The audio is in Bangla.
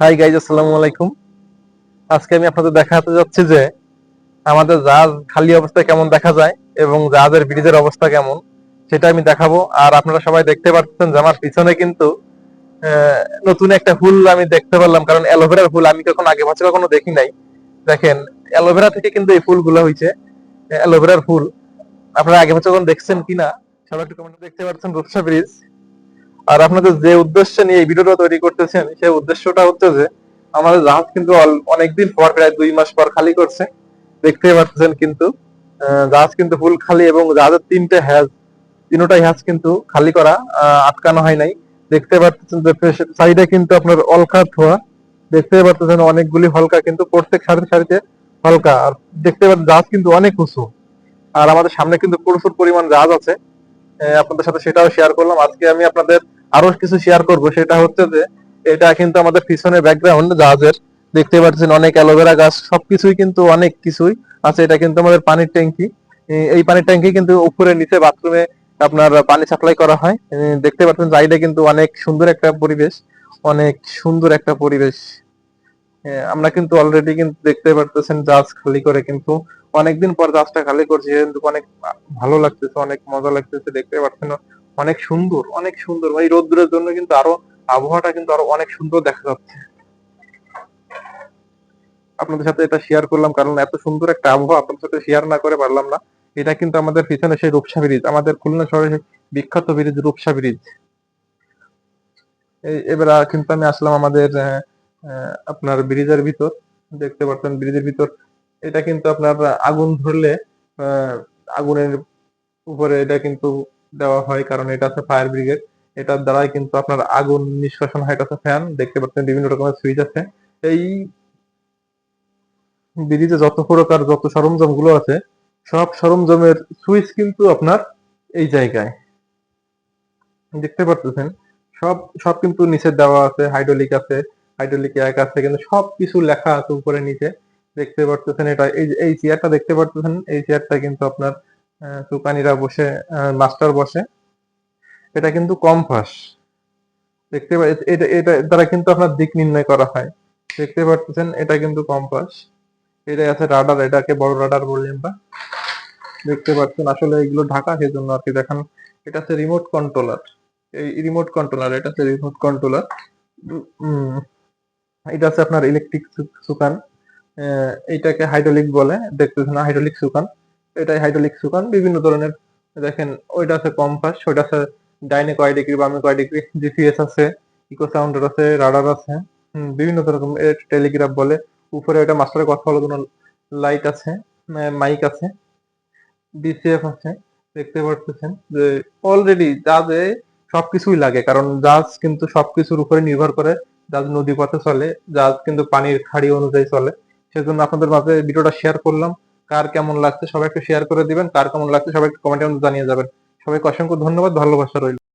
হাই গাইজ আসসালামু আলাইকুম। আজকে আমি আপনাদের দেখাতে যাচ্ছি যে আমাদের জাহাজ খালি অবস্থায় কেমন দেখা যায় এবং জাহাজের ব্রিজের অবস্থা কেমন, সেটা আমি দেখাবো। আর আপনারা সবাই দেখতে পাচ্ছেন যে আমার পিছনে কিন্তু নতুন একটা ফুল আমি দেখতে পারলাম। কারণ অ্যালোভেরার ফুল আমি কখনো আগে পাশে কখনো দেখি নাই। দেখেন, অ্যালোভেরা থেকে কিন্তু এই ফুলগুলো হয়েছে। অ্যালোভেরার ফুল, আপনারা আগে পাশে কখনো দেখছেন কিনা? সবাই একটু কমেন্টে দেখতে পাচ্ছেন রূপসা ব্রিজ। আর আপনাদের যে উদ্দেশ্য নিয়ে এই ভিডিওটা তৈরি করতেছেন সেই উদ্দেশ্যটা হচ্ছে যে, আমাদের জাহাজ কিন্তু অনেকদিন পর, প্রায় দুই মাস পর খালি করছে। দেখতে পাচ্ছেন কিন্তু জাহাজ কিন্তু ফুল খালি এবং জাহাজের তিনটে হ্যাজ তিনটাই হ্যাজ কিন্তু খালি করা আটকানো হয় নাই। দেখতে পাচ্ছেন যে সাইডে কিন্তু আপনার অলকা ধোয়া। দেখতে পাচ্ছেন অনেকগুলি হলকা কিন্তু প্রত্যেক সারিতে সারিতে হলকা। আর দেখতে পাচ্ছেন জাহাজ কিন্তু অনেক উঁচু। আর আমাদের সামনে কিন্তু প্রচুর পরিমাণ জাহাজ আছে। আপনাদের সাথে সেটাও শেয়ার করলাম। আজকে আমি আপনাদের আরও কিছু শেয়ার করব, সেটা হচ্ছে যে, এটা কিন্তু আমাদের পিছনে ব্যাকগ্রাউন্ড জাহাজের। দেখতে পাচ্ছেন অনেক অ্যালোভেরা গাছ, সবকিছুই কিন্তু অনেক কিছুই আছে। এটা কিন্তু আমাদের পানির ট্যাঙ্কি। এই পানির ট্যাঙ্কি কিন্তু উপরে নিচে বাথরুমে আপনার পানি সাপ্লাই করা হয়। দেখতে পাচ্ছেন সাইডে কিন্তু অনেক সুন্দর একটা পরিবেশ, অনেক সুন্দর একটা পরিবেশ। আমরা কিন্তু অলরেডি কিন্তু দেখতে পারতেছেন জাহাজ খালি করে কিন্তু অনেকদিন পর জাহাজটা খালি করছে, কিন্তু অনেক ভালো লাগতেছে, অনেক মজা লাগতেছে, দেখতে পাচ্ছেন অনেক সুন্দর অনেক সুন্দর। এই রোদ্রের জন্য কিন্তু আরও আবহাওয়াটা কিন্তু আরও অনেক সুন্দর দেখা যাচ্ছে। আপনাদের সাথে এটা শেয়ার করলাম কারণ এত সুন্দর একটা আবহাওয়া আপনাদের সাথে শেয়ার না করে পারলাম না। এটা কিন্তু আমাদের পিছনে সেই রূপসা ব্রিজ, আমাদের খুলনা শহরে বিখ্যাত ব্রিজ, রূপসা ব্রিজ। এবার কিন্তু আমি আসলাম আমাদের আপনার ব্রিজের ভিতর। দেখতে পাচ্ছেন ব্রিজের ভিতর। এটা কিন্তু আপনার আগুন ধরলে আগুনের উপরে এটা কিন্তু দেওয়া হয়, কারণ এটা আছে ফায়ার ব্রিগেড। এটার দ্বারাই কিন্তু আপনার আগুন নিষ্কাশন হয়, এটা আছে ফ্যান দেখতে পাচ্ছেন বিভিন্ন রকমের সুইচ আছে। এই ব্রিজে যত প্রকার, যত সরঞ্জামগুলো আছে, সব সরঞ্জামের সুইচ কিন্তু আপনার এই জায়গায়। দেখতে পাচ্ছেন সব সব কিন্তু নিচে দেওয়া আছে হাইড্রোলিক আছে হাইড্রোলিক এক আছে, কিন্তু সব কিছু লেখা আছে উপরে নিচে। দেখতে পারতেছেন এটা, এই এই চেয়ারটা দেখতে পারতেছেন? এই চেয়ারটা কিন্তু আপনার আহ, সুকানিরা বসে মাস্টার বসে। এটা কিন্তু কম্পাস। দেখতে এটা এটা দ্বারা কিন্তু আপনার দিক নির্ণয় করা হয়। দেখতে পাচ্ছেন এটা কিন্তু কম্পাস। এটা আছে রাডার এটাকে বড় রাডার বলি আমরা। দেখতে পাচ্ছেন আসলে এগুলো ঢাকা সেজন্য আর কি দেখান। এটা হচ্ছে রিমোট কন্ট্রোলার এই রিমোট কন্ট্রোলার এটা হচ্ছে রিমোট কন্ট্রোলার এটা আছে আপনার ইলেকট্রিক সুকান। আহ, এইটাকে হাইড্রোলিক বলে। দেখতেছেন হাইড্রোলিক সুকান। এটাই হাইড্রোলিক সুকান বিভিন্ন ধরনের, দেখেন ওইটা আছে কম্পাস ওইটা আছে ডাইনে কয় ডিগ্রি, বামে কয় ডিগ্রি জিপিএস আছে ইকো সাউন্ডার আছে রাডার আছে বিভিন্ন রকম টেলিগ্রাফ বলে, উপরে ওইটা মাস্টারের কথা বলার জন্য লাইট আছে মাইক আছে ডিসিএফ আছে, দেখতে পারতেছেন যে অলরেডি জাহাজে সবকিছুই লাগে, কারণ জাহাজ কিন্তু সবকিছুর উপরে নির্ভর করে জাহাজ নদী পথে চলে, জাহাজ কিন্তু পানির খাড়ি অনুযায়ী চলে, সেজন্য আপনাদের মাঝে ভিডিওটা শেয়ার করলাম। কার কেমন লাগছে সবাই একটু শেয়ার করে দিবেন, কার কেমন লাগছে সবাই একটু কমেন্টের মধ্যে জানিয়ে যাবেন। সবাইকে অসংখ্য ধন্যবাদ, ভালোবাসা রইল।